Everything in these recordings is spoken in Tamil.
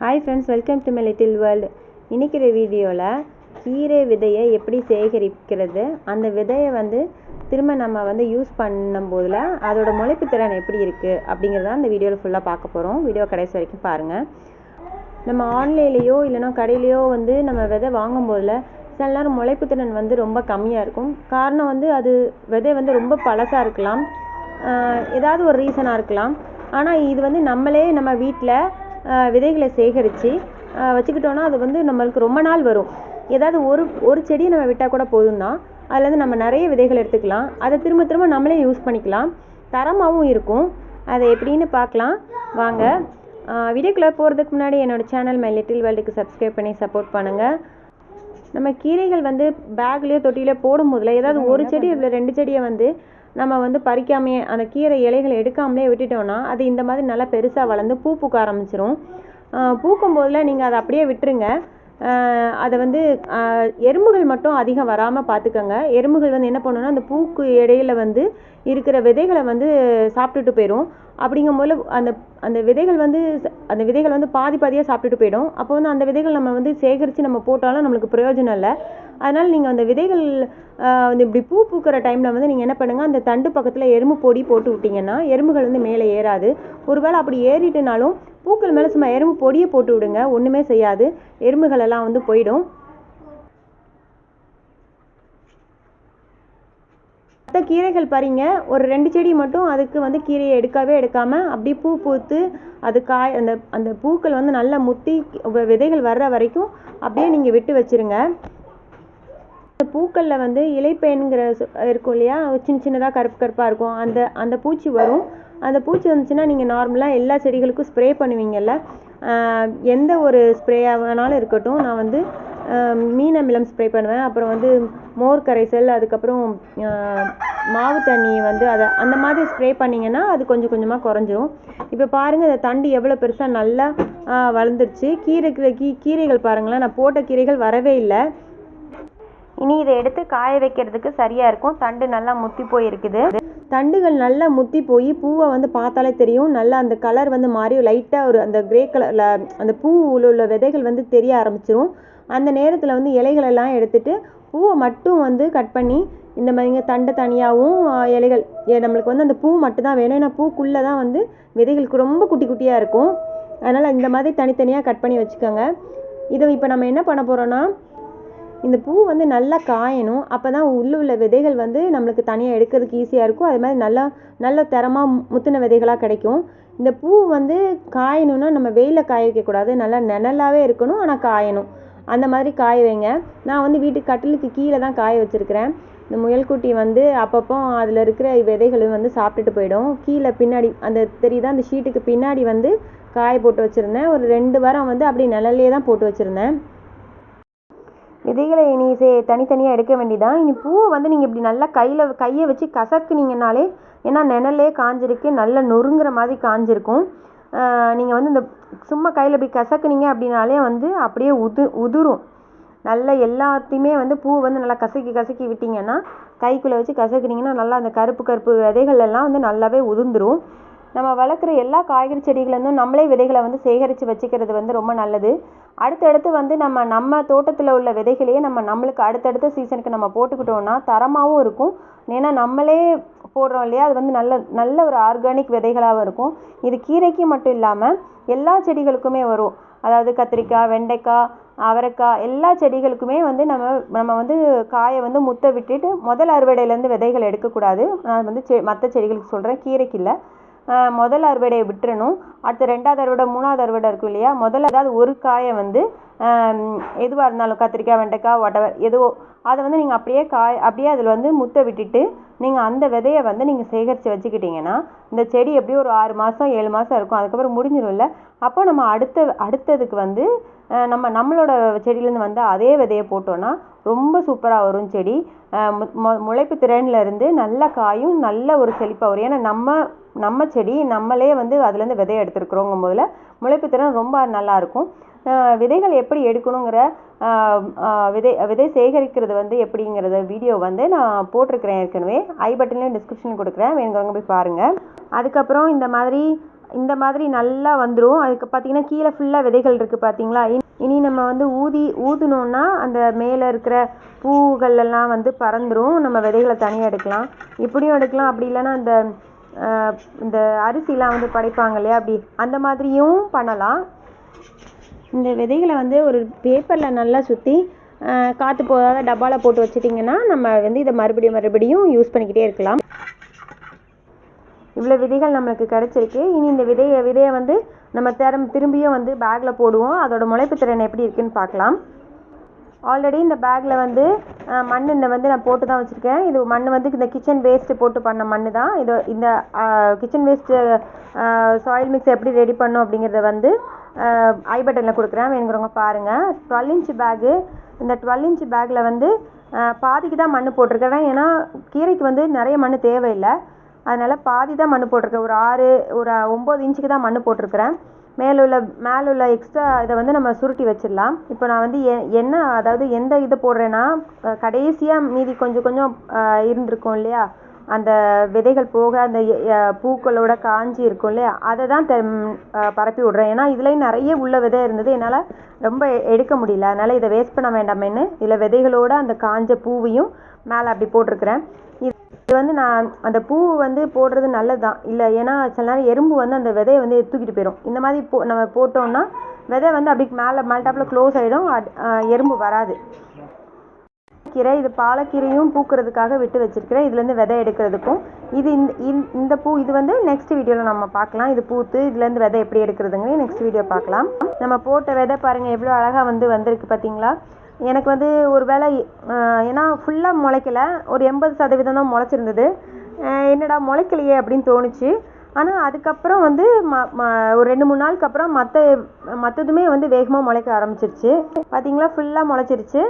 Hi friends welcome to my little world இன்றைக்கிற வீடியோவில் கீரை விதையை எப்படி சேகரிக்கிறது? அந்த விதையை வந்து திரும்ப நம்ம வந்து யூஸ் பண்ணும்போதில் அதோட முளைப்பு திறன் எப்படி இருக்குது அப்படிங்கிறத அந்த வீடியோவில் ஃபுல்லாக பார்க்க போகிறோம் வீடியோ கடைசி வரைக்கும் பாருங்கள் நம்ம ஆன்லைன்லேயோ இல்லைனா கடையிலையோ வந்து நம்ம விதை வாங்கும்போதில் சில நேரம் முளைப்பு திறன் வந்து ரொம்ப கம்மியாக இருக்கும். காரணம் வந்து அது விதை வந்து ரொம்ப பழசாக இருக்கலாம். ஏதாவது ஒரு ரீசனாக இருக்கலாம். ஆனால் இது வந்து நம்மளே நம்ம வீட்டில் விதைகளை சேகரித்து வச்சுக்கிட்டோன்னா அது வந்து நம்மளுக்கு ரொம்ப நாள் வரும். ஏதாவது ஒரு ஒரு செடியை நம்ம விட்டால் கூட போதும் தான் அதுலேருந்து நம்ம நிறைய விதைகள் எடுத்துக்கலாம். அதை திரும்ப திரும்ப நம்மளே யூஸ் பண்ணிக்கலாம். தரமாகவும் இருக்கும். அதை எப்படின்னு பார்க்கலாம். வாங்க. வீடியோக்குள்ளே போகிறதுக்கு முன்னாடி என்னோடய சேனல் மை லிட்டில் வேர்ல்டுக்கு சப்ஸ்கிரைப் பண்ணி சப்போர்ட் பண்ணுங்கள் நம்ம கீரைகள் வந்து பேக்லேயோ தொட்டியிலோ போடும்போதுல ஏதாவது ஒரு செடி இல்லை ரெண்டு செடியை வந்து நம்ம வந்து பறிக்காமையே அந்த கீரை இலைகளை எடுக்காமலே விட்டுட்டோம்னா அது இந்த மாதிரி நல்லா பெருசாக வளர்ந்து பூ பூக்க ஆரம்பிச்சிரும். பூக்கும் போதில் நீங்கள் அதை அப்படியே விட்டுருங்க. அதை வந்து எறும்புகள் மட்டும் அதிகம் வராமல் பார்த்துக்கோங்க. எறும்புகள் வந்து என்ன பண்ணுன்னா அந்த பூக்கு இடையில வந்து இருக்கிற விதைகளை வந்து சாப்பிட்டுட்டு போயிடும் அப்படிங்கும்போது அந்த அந்த விதைகள் வந்து ச- அந்த விதைகள் வந்து பாதி பாதியாக சாப்பிட்டுட்டு போயிடும். அப்போ வந்து அந்த விதைகள் நம்ம வந்து சேகரித்து நம்ம போட்டாலும் நம்மளுக்கு பிரயோஜனம் இல்லை. அதனால் நீங்கள் அந்த விதைகள் வந்து இப்படி பூ பூக்கிற டைமில் வந்து நீங்கள் என்ன பண்ணுங்கள் அந்த தண்டு பக்கத்தில் எறும்பு பொடி போட்டு விட்டிங்கன்னா எறும்புகள் வந்து மேலே ஏறாது. ஒருவேளை அப்படி ஏறிட்டுனாலும் பூக்கள் மேலே சும்மா எறும்பு பொடியை போட்டு விடுங்க ஒன்றுமே செய்யாது. எறும்புகள் எல்லாம் வந்து போயிடும். மற்ற கீரைகள் பாருங்க. ஒரு ரெண்டு செடி மட்டும் அதுக்கு வந்து கீரையை எடுக்கவே எடுக்காமல் அப்படியே பூ பூத்து அது காய் அந்த அந்த பூக்கள் வந்து நல்லா முத்தி வ- விதைகள் வர்ற வரைக்கும் அப்படியே நீங்கள் விட்டு வச்சிருங்க. இந்த பூக்களில் வந்து இலைப்பேனுங்கிற இருக்கும் இல்லையா? சின்ன சின்னதாக கருப்பு கருப்பாக இருக்கும். அந்த அந்த பூச்சி வரும். அந்த பூச்சி வந்துச்சுன்னா நீங்கள் நார்மலாக எல்லா செடிகளுக்கும் ஸ்ப்ரே பண்ணுவீங்கல்ல. எந்த ஒரு ஸ்ப்ரேயாக வேணாலும் இருக்கட்டும். நான் வந்து மீன் அமிலம் ஸ்ப்ரே பண்ணுவேன். அப்புறம் வந்து மோர் கரைசல் அதுக்கப்புறம் மாவு தண்ணி வந்து அதை அந்த மாதிரி ஸ்ப்ரே பண்ணிங்கன்னா அது கொஞ்சம் கொஞ்சமாக குறைஞ்சிரும். இப்போ பாருங்கள் இந்த தண்டு எவ்வளோ பெருசாக நல்லா வளர்ந்துருச்சு. கீரை கீ கீரைகள் பாருங்களேன் நான் போட்ட கீரைகள் வரவே இல்லை. இனி இதை எடுத்து காய வைக்கிறதுக்கு சரியாக இருக்கும். தண்டு நல்லா முத்தி போயிருக்குது. தண்டுகள் நல்லா முத்தி போய் பூவை வந்து பார்த்தாலே தெரியும். நல்லா அந்த கலர் வந்து மாறி லைட்டாக ஒரு அந்த கிரே கலரில் அந்த பூவில் உள்ள விதைகள் வந்து தெரிய ஆரம்பிச்சிரும். அந்த நேரத்தில் வந்து இலைகளெல்லாம் எடுத்துட்டு பூவை மட்டும் வந்து கட் பண்ணி இந்த மாதிரிங்க தண்டை தனியாகவும் இலைகள் நம்மளுக்கு வந்து அந்த பூ மட்டும்தான் வேணும். ஏன்னா பூக்குள்ளே தான் வந்து விதைகளுக்கு ரொம்ப குட்டி குட்டியாக இருக்கும். அதனால் இந்த மாதிரி தனித்தனியாக கட் பண்ணி வச்சுக்கோங்க. இதை இப்போ நம்ம என்ன பண்ண போகிறோன்னா இந்த பூ வந்து நல்லா காயணும். அப்போ தான் உள்ளே உள்ள விதைகள் வந்து நம்மளுக்கு தனியாக எடுக்கிறதுக்கு ஈஸியாக இருக்கும். அதே மாதிரி நல்லா நல்ல தரமாக முத்தின விதைகளாக கிடைக்கும். இந்த பூ வந்து காயணும்னா நம்ம வெயிலில் காய வைக்கக்கூடாது. நல்லா நிழலாகவே இருக்கணும் ஆனால் காயணும். அந்த மாதிரி காய வைங்க. நான் வந்து வீட்டு கட்டிலுக்கு கீழே தான் காய வச்சுருக்கிறேன். இந்த முயல்குட்டி வந்து அப்பப்போ அதில் இருக்கிற விதைகளும் வந்து சாப்பிட்டுட்டு போயிடும். கீழே பின்னாடி அந்த தெரியுதா? அந்த ஷீட்டுக்கு பின்னாடி வந்து காய போட்டு வச்சுருந்தேன். ஒரு ரெண்டு வாரம் வந்து அப்படியே நிழல்லே தான் போட்டு வச்சுருந்தேன். விதைகளை இனி சே தனித்தனியாக எடுக்க வேண்டியதான் இனி பூவை வந்து நீங்கள் இப்படி நல்லா கையில் கையை வச்சு கசக்குனீங்கனாலே ஏன்னா நிழலே காஞ்சிருக்கு. நல்லா நொறுங்குற மாதிரி காஞ்சிருக்கும். நீங்கள் வந்து இந்த சும்மா கையில் இப்படி கசக்குனீங்க அப்படின்னாலே வந்து அப்படியே உது உதிரும். நல்லா எல்லாத்தையுமே வந்து பூ வந்து நல்லா கசக்கி கசக்கி விட்டீங்கன்னா கைக்குள்ளே வச்சு கசக்குனீங்கன்னா நல்லா அந்த கருப்பு கருப்பு விதைகள் எல்லாம் வந்து நல்லாவே உதிர்ந்துரும். நம்ம வளர்க்குற எல்லா காய்கறி செடிகளேருந்தும் நம்மளே விதைகளை வந்து சேகரித்து வச்சுக்கிறது வந்து ரொம்ப நல்லது. அடுத்தடுத்து வந்து நம்ம நம்ம தோட்டத்தில் உள்ள விதைகளையே நம்ம நம்மளுக்கு அடுத்தடுத்த சீசனுக்கு நம்ம போட்டுக்கிட்டோம்னா தரமாகவும் இருக்கும். ஏன்னா நம்மளே போடுறோம் இல்லையா? அது வந்து நல்ல நல்ல ஒரு ஆர்கானிக் விதைகளாகவும் இருக்கும். இது கீரைக்கு மட்டும் இல்லாமல் எல்லா செடிகளுக்குமே வரும். அதாவது கத்திரிக்காய் வெண்டைக்காய் அவரைக்காய் எல்லா செடிகளுக்குமே வந்து நம்ம நம்ம வந்து காயை வந்து முத்த விட்டுட்டு முதல் அறுவடையிலேருந்து விதைகள் எடுக்கக்கூடாது. நான் வந்து செ மற்ற செடிகளுக்கு சொல்கிறேன் கீரைக்கு இல்லை. முதல் அறுவடையை விட்டுறணும். அடுத்து ரெண்டாவது அறுவடை மூணாவது அறுவடை இருக்கும் இல்லையா? முதல்ல அதாவது ஒரு காயை வந்து எதுவாக இருந்தாலும் கத்திரிக்காய் வெண்டைக்காய் whatever எதுவோ அதை வந்து நீங்கள் அப்படியே காய் அப்படியே அதில் வந்து முத்த விட்டுட்டு நீங்கள் அந்த விதையை வந்து நீங்கள் சேகரித்து வச்சுக்கிட்டீங்கன்னா இந்த செடி எப்படியும் ஒரு ஆறு மாதம் ஏழு மாதம் இருக்கும். அதுக்கப்புறம் முடிஞ்சிரும்ல. அப்போ நம்ம அடுத்த அடுத்ததுக்கு வந்து நம்ம நம்மளோட செடியிலேருந்து வந்து அதே விதையை போட்டோன்னா ரொம்ப சூப்பராக வரும் செடி. மு- முளைப்பு திறன்லேருந்து நல்ல காயும் நல்ல ஒரு செழிப்பாக வரும். ஏன்னா நம்ம நம்ம செடி நம்மளே வந்து அதுலேருந்து விதையை எடுத்துருக்குறோங்கும் போதில் முளைப்பு திறன் ரொம்ப நல்லாயிருக்கும் விதைகள் எப்படி எடுக்கணுங்கிற விதை விதை சேகரிக்கிறது வந்து எப்படிங்கிறத வீடியோ வந்து நான் போட்டிருக்கிறேன் ஏற்கனவே. ஐ பட்டன்லேயும் டிஸ்கிரிப்ஷன் கொடுக்குறேன். வேணுங்கிறவங்க போய் பாருங்கள் அதுக்கப்புறம் இந்த மாதிரி இந்த மாதிரி நல்லா வந்துடும் அதுக்கு பார்த்தீங்கன்னா கீழே ஃபுல்லாக விதைகள் இருக்குது பார்த்தீங்களா இனி- இனி நம்ம வந்து ஊதி ஊதுனோன்னா அந்த மேலே இருக்கிற பூகள் எல்லாம் வந்து பறந்துடும் நம்ம விதைகளை தனியாக எடுக்கலாம். இப்படியும் எடுக்கலாம். அப்படி இல்லைன்னா அந்த இந்த அரிசிலாம் வந்து படைப்பாங்க இல்லையா? அப்படி அந்த மாதிரியும் பண்ணலாம். இந்த விதைகளை வந்து ஒரு பேப்பரில் நல்லா சுற்றி காற்று போகாத டப்பாவில் போட்டு வச்சிட்டிங்கன்னா நம்ம வந்து இதை மறுபடியும் மறுபடியும் யூஸ் பண்ணிக்கிட்டே இருக்கலாம். இவ்வளோ விதைகள் நம்மளுக்கு கிடச்சிருக்கு. இனி இந்த விதையை விதையை வந்து நம்ம திறம் திரும்பியும் வந்து பேக்கில் போடுவோம். அதோட முளைப்பு திறன் எப்படி இருக்குன்னு பார்க்கலாம். ஆல்ரெடி இந்த பேக்கில் வந்து மண் இந்த வந்து நான் போட்டு தான் வச்சுருக்கேன். இது மண் வந்து இந்த கிச்சன் வேஸ்ட்டு போட்டு பண்ண மண் தான் இது இந்த கிச்சன் வேஸ்ட்டு சாயில் மிக்ஸ் எப்படி ரெடி பண்ணும் அப்படிங்கிறத வந்து ஐ பட்டனில் கொடுக்குறேன். வேணுங்கிறவங்க பாருங்கள் டுவெல் இன்ச் பேகு இந்த டுவெல் இன்ச் பேக்கில் வந்து பாதிக்கு தான் மண் போட்டிருக்கிறேன். ஏன்னா கீரைக்கு வந்து நிறைய மண் தேவையில்லை. அதனால் பாதி தான் மண் போட்டிருக்கேன். ஒரு ஆறு ஒரு ஒம்பது இன்ச்சுக்கு தான் மண் போட்டிருக்கிறேன். மேலே உள்ள மேலே உள்ள எக்ஸ்ட்ரா இதை வந்து நம்ம சுருட்டி வச்சிடலாம். இப்போ நான் வந்து எ என்ன அதாவது எந்த இது போடுறேன்னா கடைசியாக மீதி கொஞ்சம் கொஞ்சம் இருந்திருக்கும் இல்லையா? அந்த விதைகள் போக அந்த பூக்களோட காஞ்சி இருக்கும் இல்லையா? அதை தான் தெ பரப்பி விட்றேன். ஏன்னா இதுலேயும் நிறைய உள்ள விதை இருந்தது. என்னால் ரொம்ப எடுக்க முடியல. அதனால் இதை வேஸ்ட் பண்ண வேண்டாமேன்னு இதில் விதைகளோட அந்த காஞ்ச பூவையும் மேலே அப்படி போட்டிருக்கிறேன். இது வந்து நான் அந்த பூ வந்து போடுறது நல்லது தான் இல்லை ஏன்னா சில நேரம் எறும்பு வந்து அந்த விதையை வந்து தூக்கிட்டு போயிடும் இந்த மாதிரி போ நம்ம போட்டோம்னா விதை வந்து அப்படி மேலே மேல்டாப்பில் க்ளோஸ் ஆகிடும் எறும்பு வராது. கீரை இது பாலக்கீரையும் பூக்கிறதுக்காக விட்டு வச்சிருக்கிறேன். இதுலேருந்து விதை எடுக்கிறதுக்கும். இது இந்த இந்த- இந்த பூ இது வந்து நெக்ஸ்ட் வீடியோவில் நம்ம பார்க்கலாம். இது பூத்து இதுலேருந்து விதை எப்படி எடுக்கிறதுங்க நெக்ஸ்ட் வீடியோ பார்க்கலாம். நம்ம போட்ட விதை பாருங்கள் எவ்வளோ அழகாக வந்து வந்திருக்கு பார்த்தீங்களா எனக்கு வந்து ஒரு வேளை ஏன்னா ஃபுல்லாக முளைக்கல. ஒரு எண்பது சதவீதம் தான் முளைச்சிருந்தது. என்னடா முளைக்கலையே அப்படின்னு தோணுச்சு. ஆனால் அதுக்கப்புறம் வந்து ம ம ஒரு ரெண்டு மூணு நாளுக்கு அப்புறம் மற்ற மற்றதுமே வந்து வேகமாக முளைக்க ஆரம்பிச்சிருச்சு. பார்த்தீங்களா ஃபுல்லாக முளைச்சிருச்சு.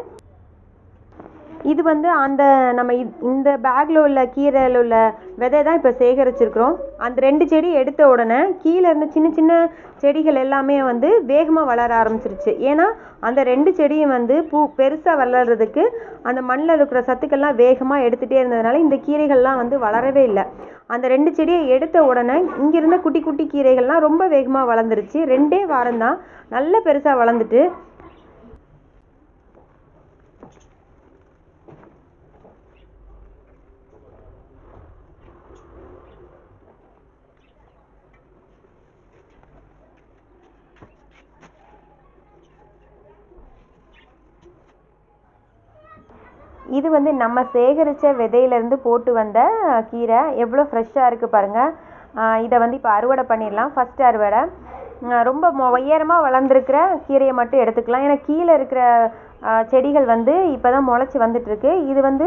இது வந்து அந்த நம்ம இந்த பேக்கில் உள்ள கீரையில் உள்ள விதை தான் இப்போ சேகரிச்சிருக்கிறோம். அந்த ரெண்டு செடி எடுத்த உடனே கீழே இருந்த சின்ன சின்ன செடிகள் எல்லாமே வந்து வேகமாக வளர ஆரம்பிச்சிருச்சு. ஏன்னா அந்த ரெண்டு செடியும் வந்து பூ பெருசாக வளர்றதுக்கு அந்த மண்ணில் இருக்கிற சத்துக்கள்லாம் வேகமாக எடுத்துகிட்டே இருந்ததுனால இந்த கீரைகள்லாம் வந்து வளரவே இல்லை. அந்த ரெண்டு செடியை எடுத்த உடனே இங்கிருந்த குட்டி குட்டி கீரைகள்லாம் ரொம்ப வேகமாக வளர்ந்துருச்சு. ரெண்டே வாரம் தான் நல்ல பெருசாக வளர்ந்துட்டு இது வந்து நம்ம சேகரித்த விதையிலேருந்து போட்டு வந்த கீரை. எவ்வளோ ஃப்ரெஷ்ஷாக இருக்குது பாருங்கள் இதை வந்து இப்போ அறுவடை பண்ணிடலாம் ஃபஸ்ட்டு அறுவடை. ரொம்ப உயரமாக வளர்ந்துருக்கிற கீரையை மட்டும் எடுத்துக்கலாம். ஏன்னா கீழே இருக்கிற செடிகள் வந்து இப்போ தான் முளைச்சி வந்துட்டுருக்கு. இது வந்து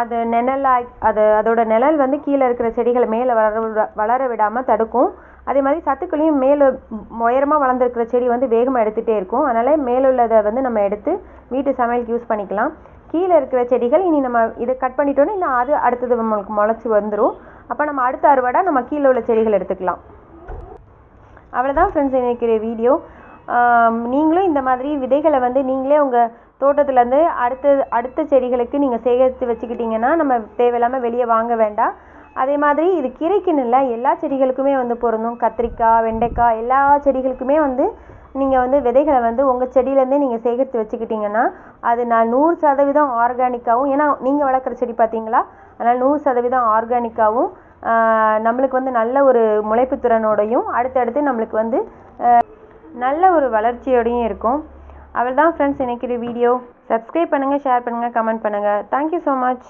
அது நிழலாக அது அதோட நிழல் வந்து கீழே இருக்கிற செடிகளை மேலே வளர விட- வளர விடாமல் தடுக்கும். அதே மாதிரி சத்துக்களையும் மேலே உயரமாக வளர்ந்துருக்கிற செடி வந்து வேகமாக எடுத்துகிட்டே இருக்கும். அதனால் மேலுள்ளதை வந்து நம்ம எடுத்து வீட்டு சமையலுக்கு யூஸ் பண்ணிக்கலாம். கீழே இருக்கிற செடிகள் இனி நம்ம இதை கட் பண்ணிட்டோன்னா இன்னும் அது அடுத்தது நம்மளுக்கு முளைச்சி வந்துடும் அப்போ நம்ம அடுத்த அறுவடை நம்ம கீழே உள்ள செடிகள் எடுத்துக்கலாம். அவ்வளோதான் ஃப்ரெண்ட்ஸ் நினைக்கிற வீடியோ நீங்களும் இந்த மாதிரி விதைகளை வந்து நீங்களே உங்கள் தோட்டத்துலேருந்து அடுத்த அடுத்த செடிகளுக்கு நீங்கள் சேகரித்து வச்சுக்கிட்டிங்கன்னா நம்ம தேவையில்லாமல் வெளியே வாங்க வேண்டாம். அதே மாதிரி இது கீரைக்குன்னு இல்லை எல்லா செடிகளுக்குமே வந்து பொருந்தும். கத்திரிக்காய் வெண்டைக்காய் எல்லா செடிகளுக்குமே வந்து நீங்கள் வந்து விதைகளை வந்து உங்கள் செடியிலேருந்தே நீங்கள் சேகரித்து வச்சுக்கிட்டிங்கன்னா அது நான் நூறு சதவீதம் ஆர்கானிக்காகவும் ஏன்னா நீங்கள் வளர்க்குற செடி பார்த்தீங்களா? அதனால் நூறு சதவீதம் ஆர்கானிக்காகவும் நம்மளுக்கு வந்து நல்ல ஒரு முளைப்பு திறனோடையும் அடுத்தடுத்து நம்மளுக்கு வந்து நல்ல ஒரு வளர்ச்சியோடையும் இருக்கும். அவள் தான் ஃப்ரெண்ட்ஸ் நினைக்கிற வீடியோ சப்ஸ்கிரைப் பண்ணுங்கள் ஷேர் பண்ணுங்கள் கமெண்ட் பண்ணுங்கள் தேங்க்யூ ஸோ மச்